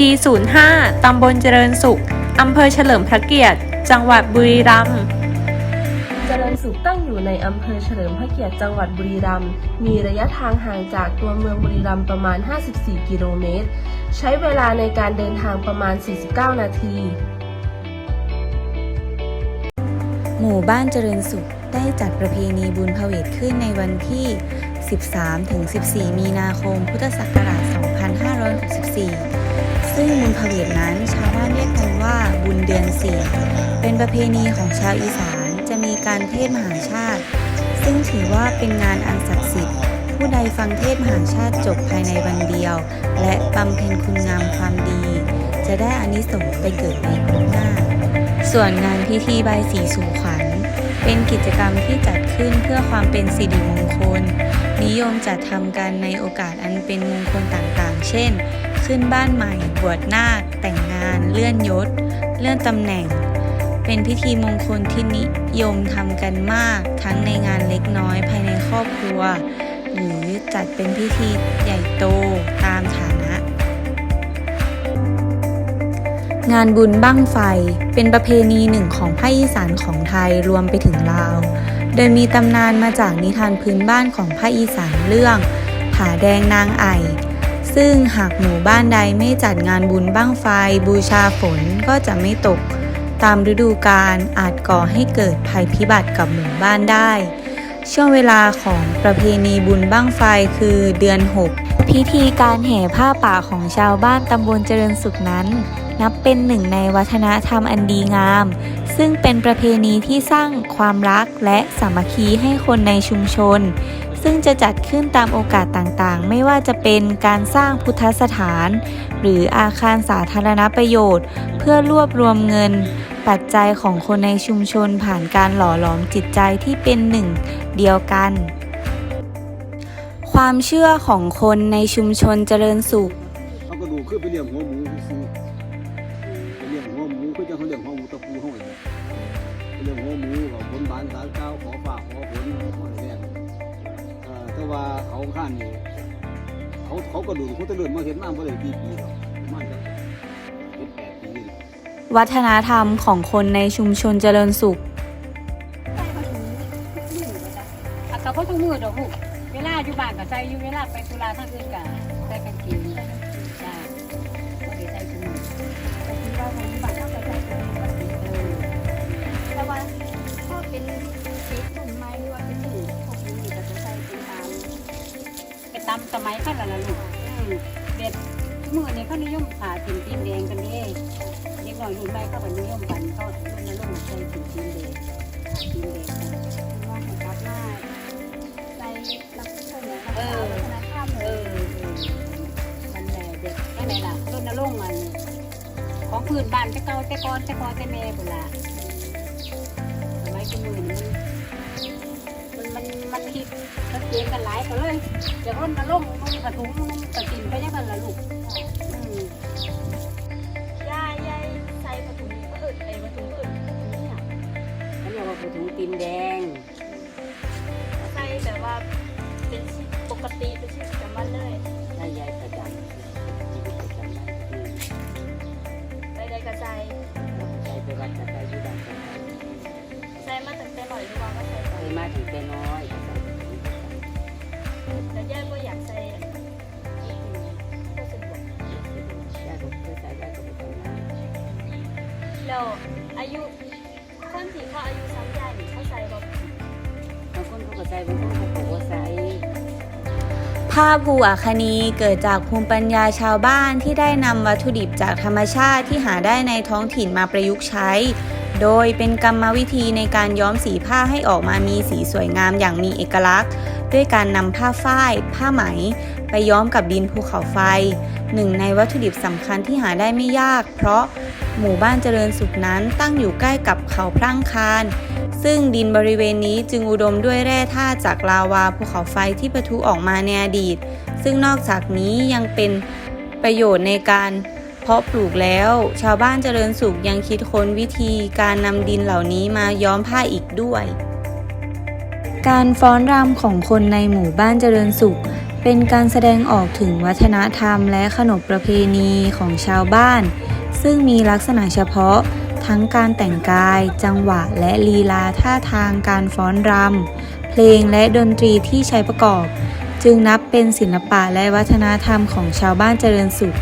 ED 05 ตำบลเจริญสุข อำเภอเฉลิมพระเกียรติ จังหวัดบุรีรัมย์ เจริญสุขตั้งอยู่ในอำเภอเฉลิมพระเกียรติ จังหวัดบุรีรัมย์ มีระยะทางห่างจากตัวเมืองบุรีรัมย์ประมาณ 54 กิโลเมตร ใช้เวลาในการเดินทางประมาณ 49 นาที หมู่บ้านเจริญสุขได้จัดประเพณีบุญพเวทขึ้นในวันที่ 13-14 มีนาคม พุทธศักราช 2564 ซึ่งบุญพเวทนั้นชาวบ้านเรียกกันว่าบุญเดือนสี่เป็นประเพณีของชาวอีสานจะมีการเทศมหาชาติ ซึ่งถือว่าเป็นงานอันศักดิ์สิทธิ์ผู้ใดฟังเทศมหาชาติจบภายในวันเดียว และบำเพ็ญคุณงามความดี จะได้อานิสงส์ไปเกิดในภพหน้า ส่วนงานพิธีใบสีสู่ขวัญเป็นกิจกรรมที่จัดขึ้นเพื่อความเป็นสิริมงคล นิยมจัดทำกันในโอกาสอันเป็นมงคลต่างๆ เช่น ขึ้นบ้านใหม่ บวชนาค แต่งงาน เลื่อนยศ เลื่อนตำแหน่ง เป็นพิธีมงคลที่นิยมทำกันมาก ทั้งในงานเล็กน้อยภายในครอบครัว หรือจัดเป็นพิธีใหญ่โตตามฐานะ งานบุญบั้งไฟ เป็นประเพณีหนึ่งของภาคอีสานของไทยรวมไปถึงลาว โดยมีตำนานมาจากนิทานพื้นบ้านของภาคอีสานเรื่องผาแดงนางไอ ซึ่งหากหมู่บ้านใดไม่จัดงานบุญบั้งไฟ บูชาฝนก็จะไม่ตก ตามฤดูกาลอาจก่อให้เกิดภัยพิบัติกับหมู่บ้านได้ ช่วงเวลาของประเพณีบุญบั้งไฟคือเดือน 6 พิธีการแห่ผ้าป่าของชาวบ้านตำบลเจริญสุขนั้น นับเป็นหนึ่งในวัฒนธรรมอันดีงาม ซึ่งเป็นประเพณีที่สร้างความรักและสามัคคีให้คนในชุมชน ซึ่งจะจัดขึ้นตามโอกาสต่างๆ ไม่ว่าจะเป็นการสร้างพุทธสถาน หรืออาคารสาธารณประโยชน์ เพื่อรวบรวมเงิน ปัจจัยของคนในชุมชนผ่านการหล่อหลอมจิตใจที่เป็นหนึ่งเดียวกัน ความเชื่อของคนในชุมชนเจริญสุขเขาก็ดูคือไปเลี้ยงหัวหมูซื้อไปเลี้ยงหัวหมูคือจังเขาเลี้ยงหัวหมูตะปูห้องเลยไปเลี้ยงหัวหมูกับบนบานสารเก้าขอฝากขอผลขออะไรเนี่ยเอ่อ แต่ว่าเขาข้านนี่เขาเขาก็ดูเขาจะเลื่อนมาเห็นมากเพราะเลยปีปีหรอกประมันจะเป็นแปดปีนี่แหละวัฒนธรรมของคนในชุมชนเจริญสุข อากาศเขาต้องมืดดอกลูกเวลาอยู่บ้านก็ใส่อยู่เวลาไปธุระทางอื่นก็ใส่กางเกงจ้าบ่ได้ใส่ถุงมือแต่ที่ว่าของอยู่บ้านเขาก็ใส่ถุงมือเออแต่ว่าพอเป็น ตามสมัยเขาและละลูกเด็กมือนี้เขานิยมผ่าสีตีนแดงกันเด้เด็กน้อยรุ่นใหม่เขาก็นิยมกันเขารณรงค์ใส่สีตีนแดงผ่าตีนแดงมองเห็นกลับมาใจรักชมเออวัฒนธรรมเออมันแหละเด็กแค่ไหนล่ะรณรงค์มันของพื้นบ้านแต่เก่าแต่ก่อนแต่ก่อนแต่แม่พุ่นล่ะสมัยจมือนี่มันมันมัน คิดมันเกณฑ์กันหลายก็เลยจะรณรงค์นุ่งกระถุงนุ่งกระตินไปยังกันล่ะลูกอืมยายยายใส่ประตูก็อึดไอ้ประตูอึดเนี่ยเขาเรียกว่ากระถุงตีนแดงใส่แบบว่าเป็นชีวิตปกติเป็นชีวิตประจำวันเลยใช้ยายประจำชีวิตประจำวันอืมไปใดกระใจใช้ไปวัดจะใช้อยู่บ้านจะใช้ใส่มาตั้งแต่หน่อยหรือว่าก็ใส่เคยมาถึงแต่น้อย แต่ยายก็อยากใส่ก็สะดวกยายก็เคยใส่ยายก็ไปทำงานแล้วอายุคนที่เขาอายุซ้ำยายนี่เขาใส่แบบบางคนเขาก็ใส่บางคนเขาก็บ่ใส่ผ้าภูอัคนีเกิดจากภูมิปัญญาชาวบ้านที่ได้นำวัตถุดิบจากธรรมชาติที่หาได้ในท้องถิ่นมาประยุกต์ใช้ โดยเป็นกรรมวิธีในการย้อมสีผ้าให้ออกมามีสีสวยงามอย่างมีเอกลักษณ์ ด้วยการนำผ้าฝ้าย ผ้าไหม ไปย้อมกับดินภูเขาไฟ หนึ่งในวัตถุดิบสำคัญที่หาได้ไม่ยาก เพราะหมู่บ้านเจริญสุขนั้นตั้งอยู่ใกล้กับเขาพรั่งคานซึ่งดินบริเวณนี้จึงอุดมด้วยแร่ธาตุจากลาวาภูเขาไฟที่ปะทุออกมาในอดีต ซึ่งนอกจากนี้ยังเป็นประโยชน์ในการเพาะปลูกแล้ว ชาวบ้านเจริญสุขยังคิดค้นวิธีการนำดินเหล่านี้มาย้อมผ้าอีกด้วย การฟ้อนรำของคนในหมู่บ้านเจริญสุข เป็นการแสดงออกถึงวัฒนธรรมและขนบประเพณีของชาวบ้าน ซึ่งมีลักษณะเฉพาะ ทั้งการแต่งกาย จังหวะ และลีลาท่าทางการฟ้อนรำเพลงและดนตรีที่ใช้ประกอบ จึงนับเป็นศิลปะและวัฒนธรรมของชาวบ้านเจริญสุข